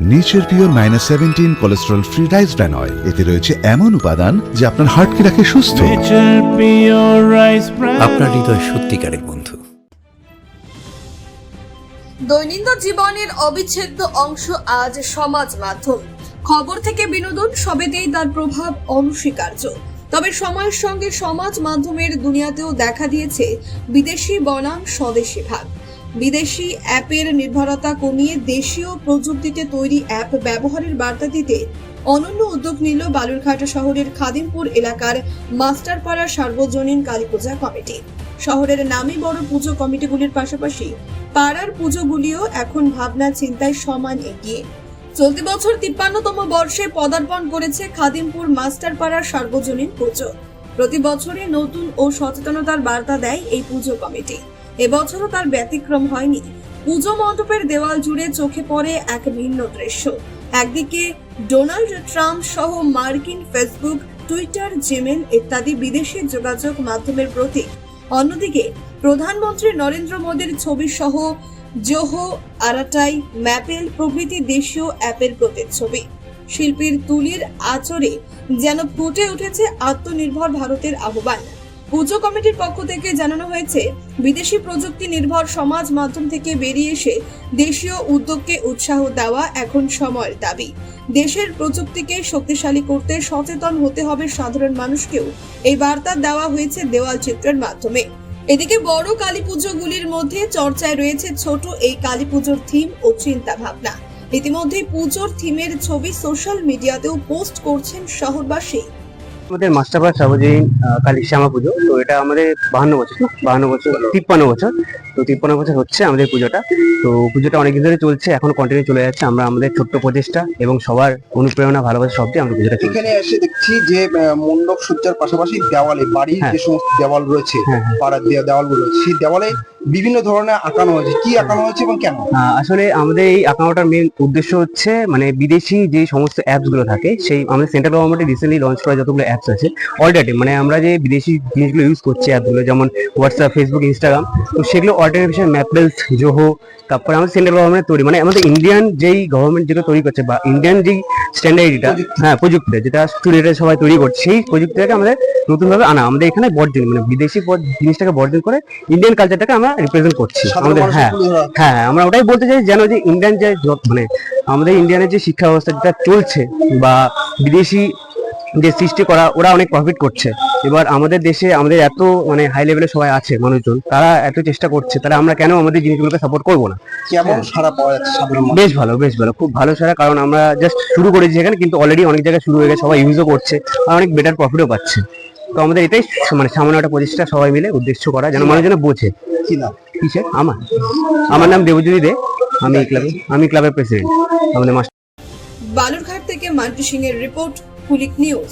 Nature pure minus seventeen cholesterol free rice bran oil এতে রয়েছে এমন উপাদান যা আপনার হার্টকে রাখে সুস্থ. আপনার হৃদয় সত্যিকারের বন্ধু। দৈনন্দিন জীবনের অবিচ্ছেদ্য অংশ আজ সমাজ মাধ্যম। খবর থেকে বিনোদন সবেতেই তার প্রভাব অনস্বীকার্য। তবে সময়ের সঙ্গে সমাজ মাধ্যমের দুনিয়াতেও দেখা দিয়েছে বিদেশি বনাম স্বদেশি ভাগ। বিদেশি অ্যাপের নির্ভরতা কমিয়ে দেশীয় প্রযুক্তিতে তৈরি অ্যাপ ব্যবহারের বার্তা দিতে অনন্য উদ্যোগ নিল বালুরঘাট শহরের খাদিমপুর এলাকার মাস্টারপাড়া সার্বজনীন কালীপূজা কমিটি। শহরের নামী বড় পুজো কমিটিগুলির পাশাপাশি পাড়ার পুজোগুলিও এখন ভাবনা চিন্তায় সমান এগিয়ে। চলতি বছর তিপ্পান্নতম বর্ষে পদার্পণ করেছে খাদিমপুর মাস্টারপাড়ার সার্বজনীন পুজো। প্রতি বছরে নতুন ও সচেতনতার বার্তা দেয় এই পুজো কমিটি। এবছরও তার ব্যতিক্রম হয়নি। পুজো মণ্ডপের দেওয়াল জুড়ে চোখে পড়ে এক ভিন্ন দৃশ্য। একদিকে ডোনাল্ড ট্রাম্প সহ মার্কিন ফেসবুক, টুইটার জিমেল ইত্যাদি বিদেশি যোগাযোগ মাধ্যমের প্রতীক। অন্যদিকে প্রধানমন্ত্রী নরেন্দ্র মোদীর ছবি সহ জোহো আরাটাই ম্যাপেল প্রভৃতি দেশীয় অ্যাপের প্রতিচ্ছবি। শিল্পীর তুলির আচরে যেন ফুটে উঠেছে আত্মনির্ভর ভারতের আহ্বান। পুজো কমিটির পক্ষ থেকে জানানো হয়েছে, বিদেশি প্রযুক্তি নির্ভর সমাজ মাধ্যম থেকে বেরিয়ে এসে দেশীয় উদ্যোগকে উৎসাহ দেওয়া এখন সময়ের দাবি। দেশের প্রযুক্তিকে শক্তিশালী করতে সচেতন হতে হবে সাধারণ মানুষকেও। এই বার্তা দেওয়া হয়েছে দেওয়াল চিত্রের মাধ্যমে। এদিকে বড় কালী পুজোগুলির মধ্যে চর্চায় রয়েছে ছোট এই কালী পুজোর থিম ও চিন্তা ভাবনা ইতিমধ্যে পুজোর থিমের ছবি সোশ্যাল মিডিয়াতেও পোস্ট করছেন শহরবাসী। আমাদের মাস্টারপাড়া সার্বজনীন কালী শ্যামা পুজো। তো এটা আমাদের বাহান্ন বছর বাহান্ন বছর, তিপ্পান্ন বছর। তিপ্পান্ন বছর হচ্ছে আমাদের পুজোটা। তো পুজোটা অনেকদিন ধরে চলছে এখন কন্টিনিউ চলে যাচ্ছে। আমরা আমাদের ছোট্ট প্রচেষ্টা এবং সবার অনুপ্রেরণা ভালোবাসা সব দিয়ে আমরা পুজোটা এখানে এসে দেখছি যে মণ্ডপ সজ্জার পাশাপাশি দেওয়ালে বাড়ির হ্যাঁ। যে সমস্ত দেওয়াল রয়েছে হ্যাঁ, হ্যাঁ। পাড়ার দেওয়ালগুলো সেই দেওয়ালে বিভিন্ন ধরনের আঁকানো হয়েছে। কি আঁকানো হয়েছে এবং কেন? আসলে আমাদের এই আঁকানোটার মেন উদ্দেশ্য হচ্ছে মানে বিদেশি যে সমস্ত অ্যাপসগুলো থাকে সেই আমাদের সেন্ট্রাল গভর্নমেন্ট রিসেন্টলি লঞ্চ করা যতগুলো অ্যাপস আছে অল্টারনেটিভ মানে আমরা যে বিদেশি জিনিসগুলো ইউজ করছি অ্যাপগুলো যেমন হোয়াটসঅ্যাপ ফেসবুক ইনস্টাগ্রাম তো সেগুলো হিসেবে ম্যাপেলস জোহো তারপরে আমাদের সেন্ট্রাল গভর্নমেন্ট তৈরি মানে আমাদের ইন্ডিয়ান যেই গভর্নমেন্ট যেটা তৈরি করছে বা ইন্ডিয়ান যেই স্ট্যান্ডার্ডটা হ্যাঁ প্রযুক্তি যেটা স্টুডেন্টরা সবাই তৈরি করছে সেই প্রযুক্তিটাকে আমাদের নতুনভাবে আনা আমাদের এখানে বর্জন মানে বিদেশি জিনিসটাকে বর্জন করে ইন্ডিয়ান কালচারটাকে আমরা রিপ্রেজেন্ট করছি। আমাদের হ্যাঁ। হ্যাঁ হ্যাঁ, আমরা ওটাই বলতে চাই যেন যে ইন্ডিয়ান যে মানে আমাদের ইন্ডিয়ানের যে শিক্ষা ব্যবস্থা যেটা চলছে বা বিদেশি যে সৃষ্টি করা ওরা অনেক প্রফিট করছে। এবার আমাদের দেশে আমাদের এত মানে হাই লেভেলে সবাই আছে মানুষজন তারা এত চেষ্টা করছে তাহলে আমরা কেন আমাদের জিনিসগুলোকে সাপোর্ট করব না? কেমন সারা পাওয়া যাচ্ছে বেশ ভালো বেশ ভালো খুব ভালো সারা কারণ আমরা জাস্ট শুরু করেছি এখানে কিন্তু অলরেডি অনেক জায়গায় শুরু হয়ে গেছে সবাই ইউজও করছে আর অনেক বেটার প্রফিটও পাচ্ছে। তো আমাদের এটাই মানে সামান্য একটা প্রচেষ্টা সবাই মিলে উদ্দেশ্য করা যেন মানুষ যেন বোঝে। কিসের? আমার। আমার নাম দেবজ্যোতি দে আমি ক্লাবে আমি ক্লাবের প্রেসিডেন্ট আমাদের মাস্টার বালুরঘাট থেকে মান্টু সিং এর রিপোর্ট কুলিক নিউজ।